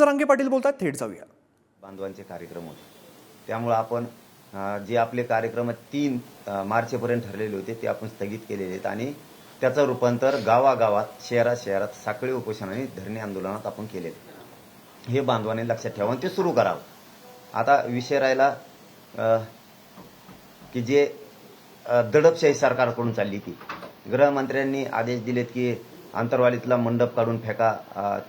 जरांगे पाटील बोलतात थेट जाऊया. बांधवांचे कार्यक्रम होते. त्यामुळं आपण जे आपले कार्यक्रम तीन मार्चपर्यंत ठरलेले होते ते आपण स्थगित केलेले आहेत आणि त्याचं रूपांतर गावागावात शहरात शहरात साखळी उपोषण आणि धरणे आंदोलनात आपण केले हे बांधवांनी लक्षात ठेवा आणि ते सुरू करावं. आता विषय राहिला की जे दडपशाही सरकारकडून चालली ती. गृहमंत्र्यांनी आदेश दिलेत की आंतरवालीतला मंडप काढून फेका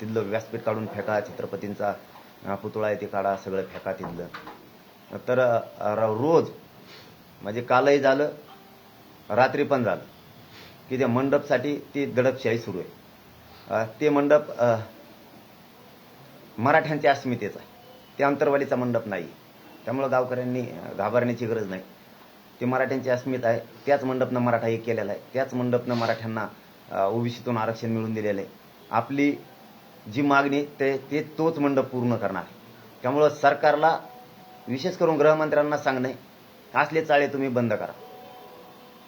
तिथलं व्यासपीठ काढून फेका छत्रपतींचा पुतळा आहे ते काढा सगळं फेका तिथलं. तर रोज म्हणजे कालही झालं रात्री पण झालं की त्या मंडपसाठी ती दडपशाही सुरू आहे. ते मंडप मराठ्यांच्या अस्मितेचा आहे. ते अंतरवालीचा मंडप नाही. त्यामुळं गावकऱ्यांनी घाबरण्याची गरज नाही. ते मराठ्यांची अस्मिता आहे. त्याच मंडपनं मराठा एक केलेला आहे. त्याच मंडपनं मराठ्यांना ओबीसीतून आरक्षण मिळून दिलेलं आहे. आपली जी मागणी ते ते तोच मंडप पूर्ण करणार त्यामुळं सरकारला विशेष करून गृहमंत्र्यांना सांगणे असले चाळे तुम्ही बंद करा.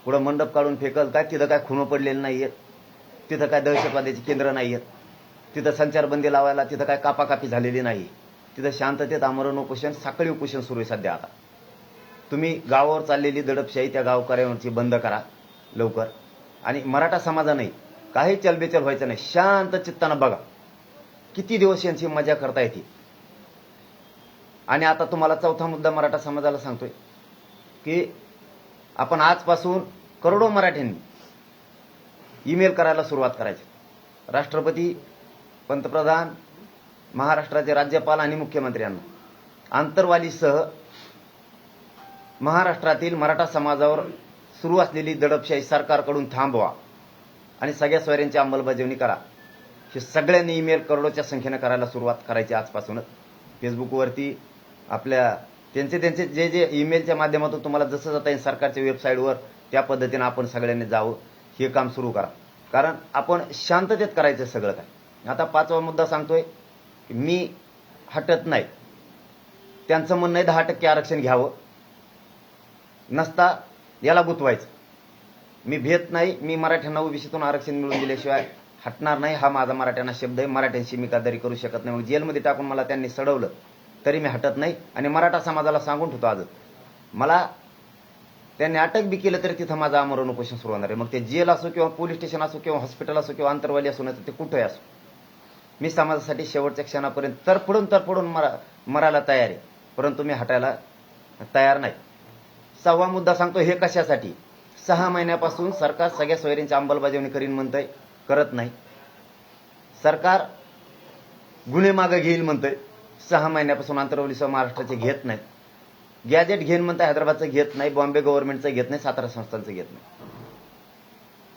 पुढं मंडप काढून फेकल काय तिथं काय खुणं पडलेलं नाही आहेत तिथं काय दहशतवाद्याची केंद्र नाही आहेत तिथं संचारबंदी लावायला तिथं काय कापाकापी झालेली नाही तिथं शांततेत आमरण उपोषण साखळी उपोषण सुरू आहे सध्या आता. तुम्ही गावावर चाललेली दडपशाही त्या गावकऱ्यांवरची बंद करा लवकर. आणि मराठा समाजाने काही चलबेचल व्हायचं नाही. शांत चित्तानं बघा. किती दिवस यांची मजा करता येते आणि आता तुम्हाला चौथा मुद्दा मराठा समाजाला सांगतोय की आपण आजपासून करोडो मराठ्यांनी ईमेल करायला सुरुवात करायची. राष्ट्रपती पंतप्रधान महाराष्ट्राचे राज्यपाल आणि मुख्यमंत्र्यांना आंतरवालीसह महाराष्ट्रातील मराठा समाजावर सुरू असलेली दडपशाही सरकारकडून थांबवा आणि सगळ्या सोयऱ्यांची अंमलबजावणी करा. हे सगळ्यांनी ईमेल करोडोच्या संख्येनं करायला सुरुवात करायची आजपासूनच. फेसबुकवरती आपल्या त्यांचे त्यांचे जे जे ईमेलच्या माध्यमातून तुम्हाला जसं जाता येईल सरकारच्या वेबसाईटवर त्या पद्धतीनं आपण सगळ्यांनी जावं हे काम सुरू करा. कारण आपण शांततेत करायचं सगळं काय. आता पाचवा मुद्दा सांगतोय की मी हटत नाही. त्यांचं म्हणणं आहे दहा टक्के आरक्षण घ्यावं. नसता याला गुतवायचं. मी भेट नाही मी मराठ्यांना ओबीसीतून आरक्षण मिळवून दिल्याशिवाय हटणार नाही. हा माझा मराठ्यांना शब्द आहे. मराठ्यांशी मी गद्दारी करू शकत नाही. मग जेलमध्ये टाकून मला त्यांनी सडवलं तरी मी हटत नाही. आणि मराठा समाजाला सांगून ठेवतो आज मला त्यांनी अटक बी केलं तरी तिथं माझं आमरण उपोषण सुरू होणार आहे. मग ते जेल असो किंवा पोलीस स्टेशन असो किंवा हॉस्पिटल असो किंवा अंतरवाली असो नाही तर ते कुठंही असो. मी समाजासाठी शेवटच्या क्षणापर्यंत तरफडून तरफडून मरा मरायला तयार आहे. परंतु मी हटायला तयार नाही. सहावा मुद्दा सांगतो हे कशासाठी? सहा महिन्यापासून सरकार सगळ्या सोयरींची अंमलबजावणी करीन म्हणतंय करत नाही. सरकार गुन्हे मागं घेईल म्हणतंय सहा महिन्यापासून आंतरवलीसह महाराष्ट्राचे घेत नाहीत गॅजेट घेईन म्हणतं हैदराबादचं घेत नाही बॉम्बे गव्हर्नमेंटचं घेत नाही सातारा संस्थांचं घेत नाही.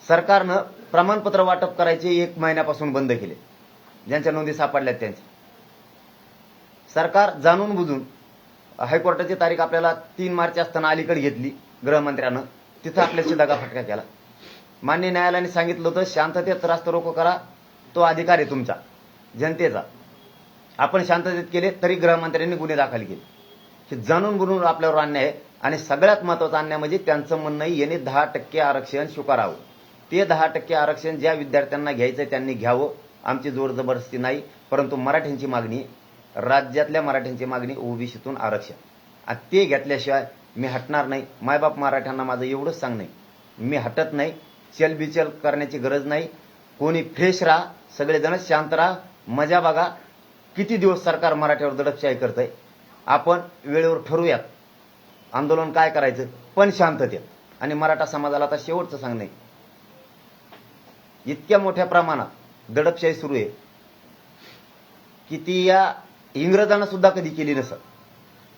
सरकारनं प्रमाणपत्र वाटप करायचे एक महिन्यापासून बंद केले. ज्यांच्या नोंदी सापडल्यात त्यांचे सरकार जाणून बुजून हायकोर्टाची तारीख आपल्याला तीन मार्च असताना अलीकडे घेतली गृहमंत्र्यानं. तिथं आपल्याशी दगाफटका केला. मान्य न्यायालयाने सांगितलं होतं शांततेत रास्ता रोको करा तो अधिकार आहे तुमचा जनतेचा. आपण शांततेत केले तरी गृहमंत्र्यांनी गुन्हे दाखल केले. हे जाणून बुजून आपल्यावर अन्याय आहे. आणि सगळ्यात महत्त्वाचा अन्याय म्हणजे त्यांचं म्हणणं याने यांनी दहा टक्के आरक्षण स्वीकारावं. ते दहा टक्के आरक्षण ज्या विद्यार्थ्यांना घ्यायचं त्यांनी घ्यावं. आमची जोर जबरदस्ती नाही परंतु मराठ्यांची मागणी राज्यातल्या मराठ्यांची मागणी ओबीसीतून आरक्षण. आणि ते घेतल्याशिवाय मी हटणार नाही. मायबाप मराठ्यांना माझं एवढंच सांगणं. मी हटत नाही. चलबिचल करण्याची गरज नाही. कोणी फ्रेश राहा. सगळेजण शांत राहा. मजा बघा. किती दिवस सरकार मराठ्यावर दडपशाही करतंय? आपण वेळेवर ठरवूयात. आंदोलन काय करायचं? पण शांततेत. आणि मराठा समाजाला आता शेवटचं सांगणं. इतक्या मोठ्या प्रमाणात दडपशाही सुरू आहे. किती या इंग्रजांना सुद्धा कधी केली नसत.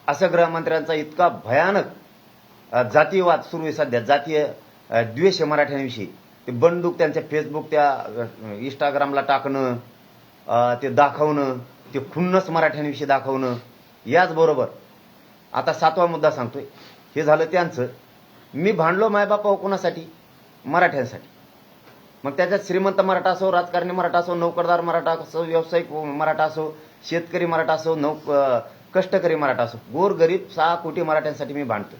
असं गृहमंत्र्यांचा इतका भयानक जातीयवाद सुरू आहे सध्या. जातीय द्वेष मराठ्यांविषयी. ते बंदूक त्यांच्या फेसबुक त्या इंस्टाग्रामला टाकणं ते दाखवणं ते खुन्नस मराठ्यांविषयी दाखवणं याचबरोबर आता सातवा मुद्दा सांगतोय. हे झालं त्यांचं. मी भांडलो मायबापा कोणासाठी? मराठ्यांसाठी. मग त्याच्यात श्रीमंत मराठा असो राजकारणी मराठा असो नोकरदार मराठा असो व्यावसायिक मराठा असो शेतकरी मराठा असो नौ कष्टकरी मराठा असो गोरगरीब सहा कोटी मराठ्यांसाठी मी भांडतो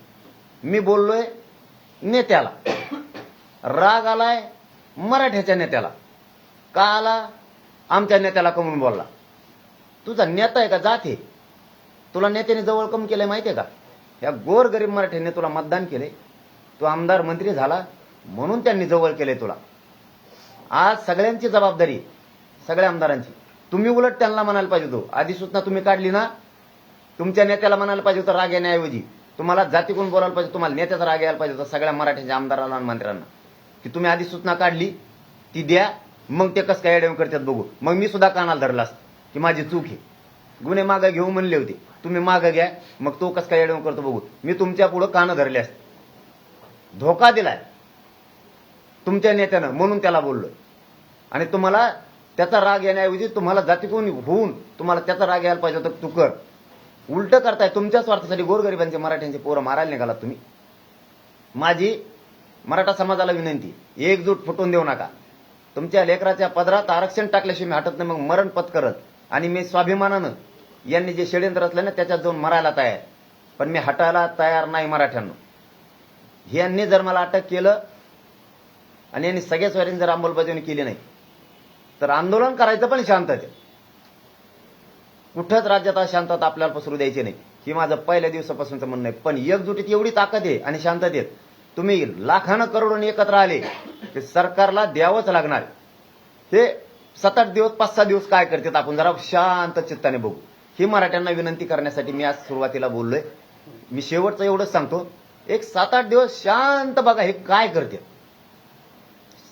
मी बोललोय नेत्याला. राग आलाय मराठ्याच्या नेत्याला. का आला? आमच्या नेत्याला कमून बोलला. तुझा नेता आहे का जात हे तुला नेत्याने जवळ कम केलंय माहितीये का? या गोर गरीब मराठ्यांनी तुला मतदान केले. तू आमदार मंत्री झाला म्हणून त्यांनी जवळ केले तुला. आज सगळ्यांची जबाबदारी सगळ्या आमदारांची. तुम्ही उलट त्यांना म्हणायला पाहिजे होतो. आधी सूचना तुम्ही काढली ना तुमच्या नेत्याला म्हणायला पाहिजे होतं राग येण्याऐवजी तुम्हाला जाती कोण बोलायला पाहिजे तुम्हाला नेत्याचा राग यायला पाहिजे होता सगळ्या मराठ्यांच्या आमदारांना आणि मंत्र्यांना. की तुम्ही आधी सूचना काढली ती द्या मग ते कसं काय अडवून करतात बघू. मग मी सुद्धा कानाला धरला असत की माझी चूक आहे. गुन्हे मागं घेऊ म्हणले होते. तुम्ही मागं घ्या मग तो कसं काय अडवून करतो बघू. मी तुमच्या पुढं कानं धरले असते. धोका दिलाय. तुमच्या नेत्यानं म्हणून त्याला बोललो आणि तुम्हाला त्याचा राग येण्याऐवजी तुम्हाला जातीतून होऊन तुम्हाला त्याचा राग यायला पाहिजे तर तू कर. उलट करताय तुमच्या स्वार्थासाठी गोरगरिबांचे मराठ्यांचे पोरं मारायला निघाला तुम्ही. माझी मराठा समाजाला विनंती एकजूट फुटून देऊ नका. तुमच्या लेकराच्या पदरात आरक्षण टाकल्याशिवाय मी हटत नाही मग मरण पत्करत. आणि मी स्वाभिमानानं यांनी जे षडयंत्र असलं ना त्याच्यात जाऊन मरायला तयार. आहे. पण मी हटायला तयार नाही मराठ्यांना. यांनी जर मला अटक केलं आणि यांनी सगळ्या स्वारींनी जर अंमलबजावणी केली नाही तर आंदोलन करायचं पण शांततेत कुठंच राज्यात शांतता आपल्याला पसरू द्यायची नाही. ही माझं पहिल्या दिवसापासूनचं म्हणणं आहे. पण एकजुटीत एवढी ताकद आहे आणि शांततेत. तुम्ही लाखानं करोडून एकत्र आले ते सरकारला द्यावंच लागणार. हे सात आठ दिवस पाच सहा दिवस काय करतात आपण जरा शांत चित्ताने बघू. ही मराठ्यांना विनंती करण्यासाठी मी आज सुरुवातीला बोललोय. मी शेवटचं एवढंच सांगतो. एक सात आठ दिवस शांत बघा हे काय करते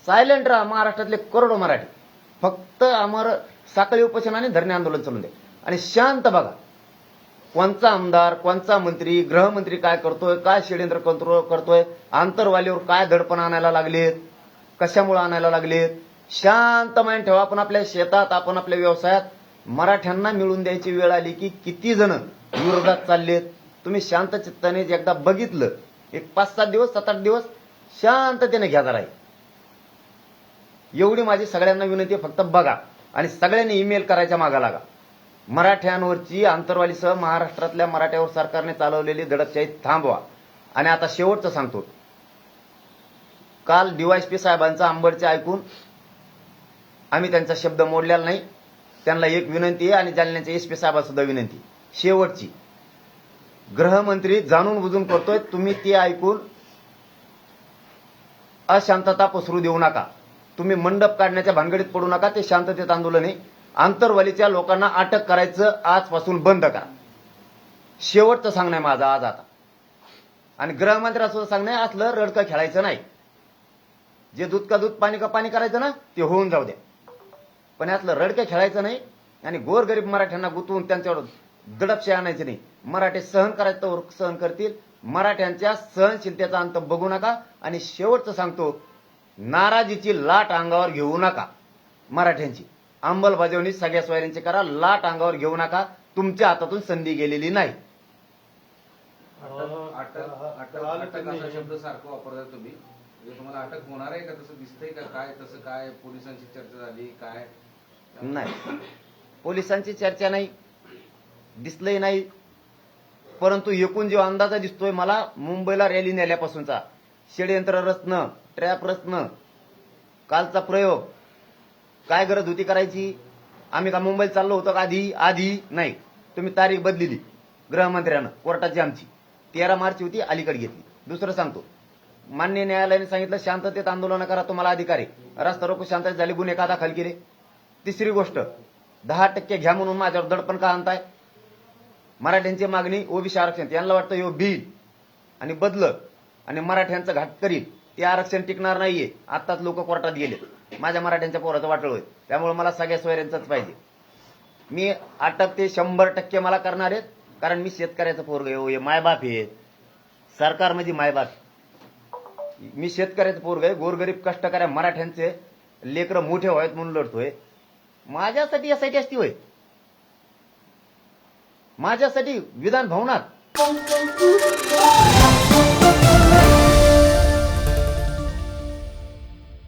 सायलेंट राहा महाराष्ट्रातले करोडो मराठी. फक्त आम्हाला साखळी उपोषण आणि धरणे आंदोलन चालून दे. आणि शांत बघा. कोणचा आमदार कोणचा मंत्री गृहमंत्री काय करतोय काय षडयंत्र करतो- करतोय आंतरवालीवर काय धडपण आणायला लागलेत कशामुळे आणायला लागलेत? शांत माइंड ठेवा. आपण आपल्या शेतात आपण आपल्या व्यवसायात मराठ्यांना मिळून द्यायची वेळ आली की किती जण विरोधात चाललेत? तुम्ही शांत चित्ताने एकदा बघितलं. एक पाच सात दिवस सात आठ दिवस शांततेने घ्या जरा एवढी माझी सगळ्यांना विनंती आहे, फक्त बघा. आणि सगळ्यांनी ईमेल करायच्या मागा लागा. मराठ्यांवरची आंतरवालीसह महाराष्ट्रातल्या मराठ्यावर सरकारने चालवलेली दडपशाही थांबवा. आणि आता शेवटचं सांगतो. काल डीवायसपी साहेबांचं आंबडचे ऐकून आम्ही त्यांचा शब्द मोडलेला नाही. त्यांना एक विनंती आहे आणि जालन्याच्या एस पी साहेबांसुद्धा विनंती शेवटची. गृहमंत्री जाणून बुजून करतोय तुम्ही ती ऐकून अशांतता पसरू देऊ नका. तुम्ही मंडप काढण्याच्या भानगडीत पडू नका ते शांततेत आंदोलन. आहे आंतरवालीच्या लोकांना अटक करायचं आजपासून बंद करा. शेवटचं सांगणं आहे माझं आज आता. आणि गृहमंत्र्याचं सांगणं आहे असलं रडकं खेळायचं नाही. जे दूध का दूध पाणी का पाणी करायचं ना ते होऊन जाऊ द्या पण यातलं रडकं खेळायचं नाही आणि गोरगरीब मराठ्यांना गुंतवून त्यांच्यावर दडपशे आणायचे नाही. मराठे सहन करायचं तर सहन करतील. मराठ्यांच्या सहनशीलतेचा अंत बघू नका. आणि शेवटचं सांगतो नाराजीची लाट अंगावर घेऊ नका. मराठ्यांची. अंमलबजावणी सगळ्या स्वाऱ्यांची करा लाट अंगावर घेऊ नका. तुमच्या हातातून संधी गेलेली नाही. शब्द सारखं तुम्ही. म्हणजे तुम्हाला अटक होणार आहे का? तसं दिसतंय का? काय? तसं काय? पोलिसांची चर्चा झाली काय? नाही. पोलिसांची चर्चा नाही. दिसलंही नाही. परंतु एकूण जो अंदाजा दिसतोय मला मुंबईला रॅली नेल्यापासूनचा षडयंत्र रचणं ट्रॅप प्रश्न. कालचा प्रयोग. काय गरज होती करायची? आम्ही का मुंबईत चाललो होतो का आधी? आधी नाही. तुम्ही तारीख बदलिली. गृहमंत्र्यानं कोर्टाची आमची. तेरा मार्च होती अलीकडे घेतली. दुसरं सांगतो. मान्य न्यायालयाने सांगितलं शांततेत आंदोलन करा तुम्हाला अधिकार आहे. रस्ता रोको शांततेत झाली गुन्हे का दाखल केले? तिसरी गोष्ट दहा टक्के घ्या म्हणून माझ्यावर दडपण का आणताय? मराठ्यांची मागणी ओबीसी आरक्षण यांना वाटतं यो बिल. आणि बदल आणि मराठ्यांचं घाट करील. ते आरक्षण टिकणार नाहीये. आताच लोक कोर्टात गेले माझ्या मराठ्यांच्या पोराचं वाटळ होईल. त्यामुळे मला सगळ्या सोयऱ्यांचंच पाहिजे. मी अटक ते शंभर टक्के मला करणार आहेत कारण मी शेतकऱ्याचं पोरग आहे. हो, हे मायबाप हे सरकार म्हणजे मायबाप मी शेतकऱ्याचं पोरग आहे. गोरगरीब कष्टकऱ्या मराठ्यांचे लेकरं मोठे व्हावेत म्हणून लढतोय. माझ्यासाठी यासाठी असती होय. माझ्यासाठी विधान भवनात.